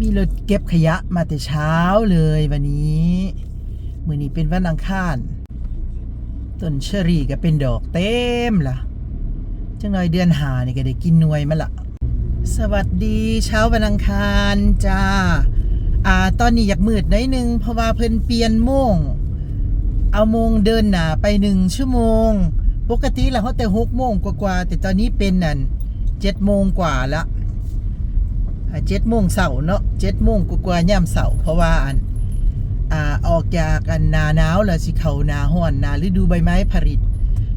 มีรถเก็บขยะมาแต่เช้าเลยวันนี้มือนี้เป็นวันอังคารต้นเชอรี่ก็เป็นดอกเต็มล่ะจังหน่อยเดือนหานี่ก็ได้กินหน่วยมาละสวัสดีเช้าวันอังคารจ้าอ่าตอนนี้อยากมืดหน่อยหนึงเพราะว่าเพิ่นเปลี่ยนโมง เอาโมงเดินหนาไปหนึ่งชั่วโมง ปกติแล้วเขาแต่หกโมงกว่าๆแต่ตอนนี้เป็นนั่นเจ็ดโมงกว่าละ เจ็ดโมงเสาเนาะเจ็ดโมงกว่าย่ำเสาเพราะว่าอันอ่าออกจากอันนาหนาวแล้วสิเขานาห้อนนาฤดูใบไม้ผลิ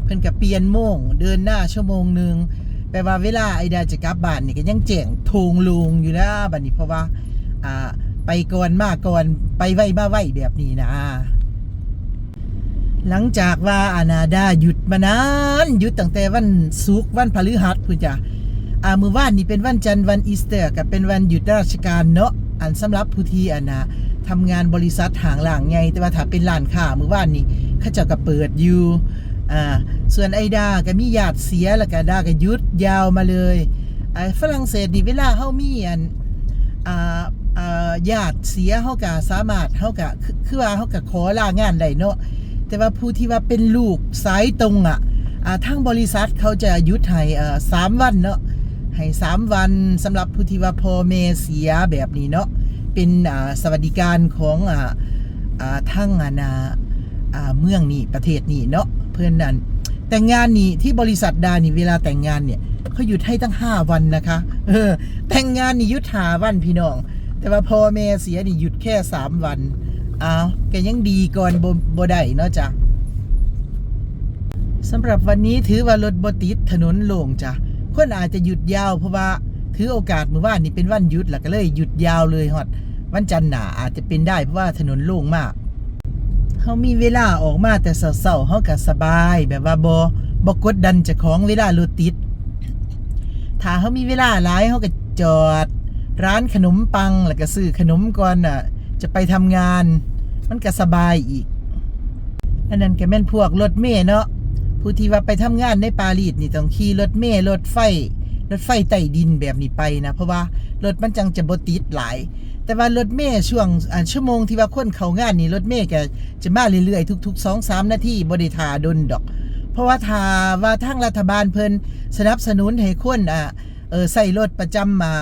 เพิ่นกับเปลี่ยนโมงเดินหน้าชั่วโมงหนึ่งแปลว่าเวลาไอดาจะกลับบ้านนี่ก็ยังแจ้งทงลุงอยู่นะบัดนี้เพราะว่าอ่าไปก่อนมาก่อนไปไวมาไวแบบนี้นะหลังจากว่าอานาดาหยุดมานานหยุดตั้งแต่วันศุกร์วันพฤหัสพุ่นจ้ะ อ่ามือว่านนี่เป็นวันจันทร์วันอีสเตอร์กับเป็นวันหยุดราชการเนาะอันสำหรับผู้ที่อานาทำงานบริษัทหางหลังไงแต่ว่าถ้าเป็นร้านค้ามือว่านนี่เขาเจ้าก็เปิดอยู่อ่าส่วนไอดาก็มีญาติเสียแล้วก็ดาก็ยุดยาวมาเลยไอ้ฝรั่งเศสนี่เวลาเฮามีอันอ่าอ่าญาติเสียเฮาก็สามารถเฮาก็คือว่าเฮาก็ขอลางานได้เนาะแต่ว่าผู้ที่ว่าเป็นลูกสายตรงอะอ่าทางบริษัทเขาจะยุดให้อ่าสามวันเนาะ ให้สามวันสำหรับผู้ที่ว่าพ่อแม่เสียแบบนี้เนาะเป็นอ่าสวัสดิการของอ่าอ่าทั้งอานาอ่าเมืองนี่ประเทศนี่เนาะเพื่อนนั้นแต่งงานนี่ที่บริษัทดานี่เวลาแต่งงานเนี่ยเขาหยุดให้ตั้งห้าวันนะคะเออแต่งงานนี่หยุดหาวันพี่น้อง แต่ว่าพ่อแม่เสียนี่หยุดแค่สามวันอ้าวแกยังดีก่อนบ่บ่ได้เนาะจ้ะสำหรับวันนี้ถือว่ารถบ่ติดถนนโล่งจ้ะ คนอาจจะหยุดยาวเพราะว่าถือโอกาสมื้อวานนี้เป็นวันหยุดแล้วก็เลยหยุดยาวเลยฮอดวันจันทร์หนาอาจจะเป็นได้เพราะว่าถนนโล่งมากเฮามีเวลาออกมาแต่เช้าๆเฮาก็สบาย แบบว่าบ่บ่กดดันจ้าของเวลารถติด ถ้าเฮามีเวลาหลายเฮาก็จอด ร้านขนมปังแล้วก็ซื้อขนมก่อนน่ะ จะไปทำงาน มันก็สบายอีก อันนั้นก็แม่นพวกรถเมล์เนาะ ผู้ที่ว่าไปทำงานในปารีสนี่ต้องขี่รถเมล์รถไฟ รถไฟใต้ดินแบบนี้ไปนะ เพราะว่ารถมันจังจะบติดหลาย แต่ว่ารถเมล์ช่วงอ่าชั่วโมงที่ว่าคนเข้างานนี่รถเมล์ก็จะมาเรื่อยๆทุกๆ2-3นาทีบ่ได้ทาดนดอก เพราะว่าถ้าว่าทางรัฐบาลเพิ่นสนับสนุนให้คนอ่าเออใส่รถประจำมา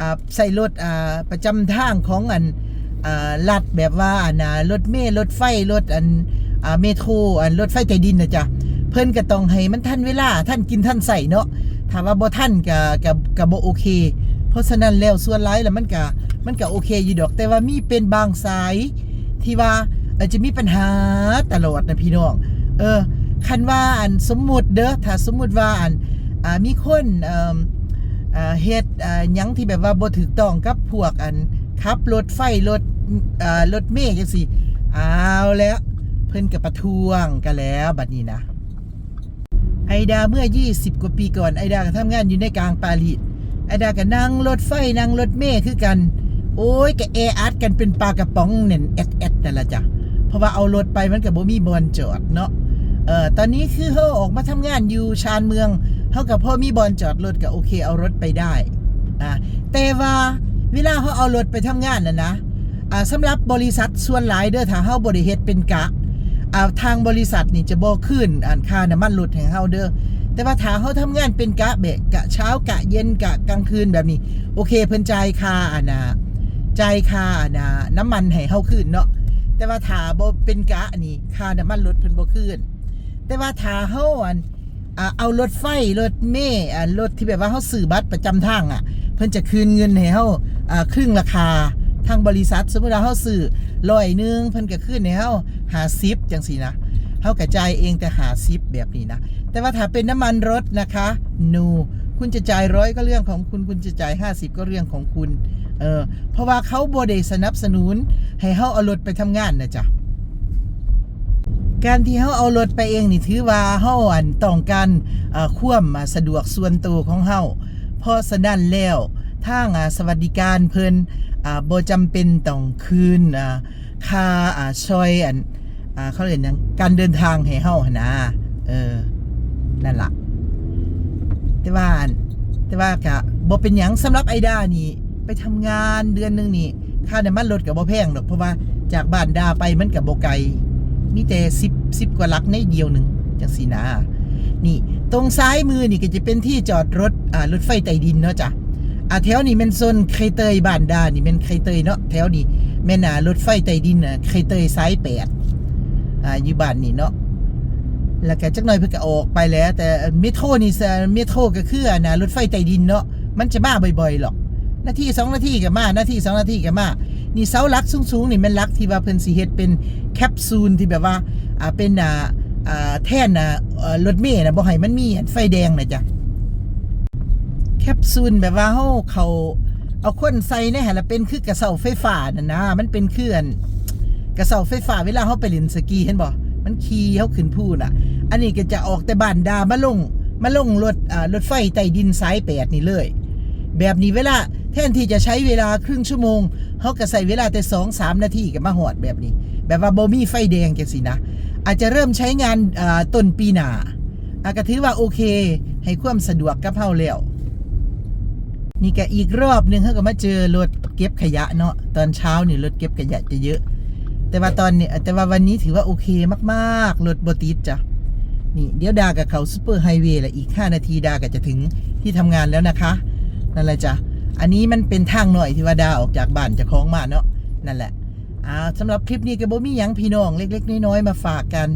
อ่าใส่รถอ่าประจำทางของอันอ่าลัดแบบว่าอันน่ะรถเมล์รถไฟรถอันอ่าเมโทรอันรถไฟใต้ดินนะจ๊ะ พิ่นก็ต้องให้มันทันเวลาท่านกินท่านใส่เนาะถ้าว่าบ่ทันก็ก็ก็บ่โอเค เพราะฉะนั้นแล้วส่วนหลายแล้วมันก็มันก็โอเคอยู่ดอก แต่ว่ามีเป็นบางสายที่ว่าอาจจะมีปัญหาตลอดนะพี่น้อง เออ คันว่าอันสมมุติเด้อ ถ้าสมมุติว่าอันอ่ามีคนเอ่ออ่าเฮ็ดอ่าหยังที่แบบว่าบ่ถูกต้องกับพวกอันขับรถไฟรถอ่ารถเมล์จังซี่เอาแล้ว เพิ่นก็ประท้วงกันแล้วบัดนี้นะ ไอดาเมื่อ 20 กว่าปีก่อนไอดาก็ทำงานอยู่ในกลางปารีสไอดาก็นั่งรถไฟนั่งรถเมล์คือกัน โอ้ยก็แออัดกันเป็นปลากระป๋องเน่นแอดแอดนั่ละจ้ะเพราะว่าเอารถไปมันก็บ่มีบอนจอดเนาะเอ่อตอนนี้คือเขาออกมาทำงานอยู่ชานเมืองเขากับพ่อมีบอลจอดรถก็โอเคเอารถไปได้อ่าแต่ว่าเวลาเขาเอารถไปทำงานน่ะนะอ่าสำหรับบริษัทส่วนหลายเด้อถ้าเฮาบริเฮ็ดเป็นกะ อ่าทางบริษัทนี่จะบ่ขึ้นอ่านค่าน้ำมันรถให้เฮาเด้อแต่ว่าถ้าเฮาทำงานเป็นกะเบะกะเช้ากะเย็นกะกลางคืนแบบนี้ โอเคเพิ่นจ่ายค่าอ่านะจ่ายค่าอ่านะน้ำมันให้เฮาขึ้นเนาะแต่ว่าถ้าบ่เป็นกะนี่ค่าน้ำมันรถเพิ่นบ่ขึ้นแต่ว่าถ้าเฮาอันเอารถไฟรถเมล์อ่รถที่แบบว่าเฮาซื้อบัตรประจำทางอะ เพิ่นจะคืนเงินให้เฮาครึ่งราคา ทางบริษัทสมมติว่าเฮาซื้อร้อยหนึ่งเพิ่นก็คืนให้เฮา50จังซี่นะเฮาก็จ่ายเองแต่50แบบนี้นะ แต่ว่าถ้าเป็นน้ำมันรถนะคะ no คุณจะจ่ายร้อยก็เรื่องของคุณคุณจะจ่าย 50 ก็เรื่องของคุณเออเพราะว่าเขาบ่ได้สนับสนุน ให้เฮาเอารถไปทำงานนะจ๊ะการที่เฮาเอารถไปเองนี่ถือว่าเฮาอันต้องการเอ่อความาสะดวกส่วนตัวของเฮาเพราะฉะนั้นแล้วทางสวัสดิการเพิ่น บ่จำเป็นต้องคืนอ่าค่าอ่าช่วยอันอ่าเขาเรียกยังการเดินทางให้เฮาหนะเออนั่นล่ะ แต่ว่านแต่ว่าก็บ่เป็นหยังสำหรับไอดานี่ไปทำงานเดือนหนึงนี่ค่าน้ำมันรถกับบ่แพงดอกเพราะว่าจากบ้านดาไปมันกับบ่ไกลมีแต่10 10กว่าลักในเดียวหนึงจังสีนะนี่ ตรงซ้ายมือนี่ก็จะเป็นที่จอดรถอ่ารถไฟใต้ดินเนาะจ้ะ อ่าแถวนี้ม่นโซนเคยเตยบ้านดานี่ม่นเคยเตยเนาะแถวนี้แม่น่ารถไฟใต้ดินน่ะเคยเตยสายแปดอ่าอยู่บ้านนี่เนาะแล้วก็จักหน่อยเพิ่นก็ออกไปแล้ว แต่เมโทรนี่ซะเมโทรก็คืออันนะรถไฟใต้ดินเนาะมันจะมาบ่อยๆหรอกนาทีสองนาทีก็มานาทีสองนาทีก็มานี่เสาลักสูงๆนี่มันลักที่ว่าเพิ่นสิเฮ็ดเป็นแคปซูลที่แบบว่าอ่าเป็นอ่าอ่าแท่นอะเอ่อรถเมล์นะบ่ให้มันมีไฟแดงนะจ๊ะ แคปซูลแบบว่าเฮาเขาเอาคนใส่ในหั่นละเป็นคือกระเสาไฟฟ้านั่นนะมันเป็นเครื่องกระเสาไฟฟ้าเวลาเฮาไปเล่นสกีเห็นบ่มันขี่เฮาขึ้นภูน่ะ อันนี้ก็จะออกแต่บ้านดามาลงมาลงรถอ่ารถไฟใต้ดินสายแปดนี่เลย แบบนี้เวลาแทนที่จะใช้เวลาครึ่งชั่วโมงเขาก็ใส่เวลาแต่สองสามนาทีก็มาหอดแบบนี้ แบบว่าโบมีไฟแดงจังสินะ อาจจะเริ่มใช้งานอ่าต้นปีหน้าอาก็ถือว่าโอเค ให้ความสะดวกกับเฮาแล้ว นี่ก็อีกรอบหนึ่งเขาก็มาเจอรถเก็บขยะเนาะตอนเช้านี่รถเก็บขยะจะเยอะ แต่ว่าตอนนี้แต่ว่าวันนี้ถือว่าโอเคมากๆรถบติดจ้ะนี่เดี๋ยวดากับเขาซูเปอร์ไฮเวย์ละอีก 5 นาทีดาก็จะถึงที่ทำงานแล้วนะคะนั่นแหละจ้ะอันนี้มันเป็นทางหน่อยที่ว่าดาออกจากบ้านจะคล้องมาเนาะนั่นแหละอ่าสำหรับคลิปนี้ก็บ่มีหยังพี่น้องเล็ก ๆ น้อยๆมาฝากกัน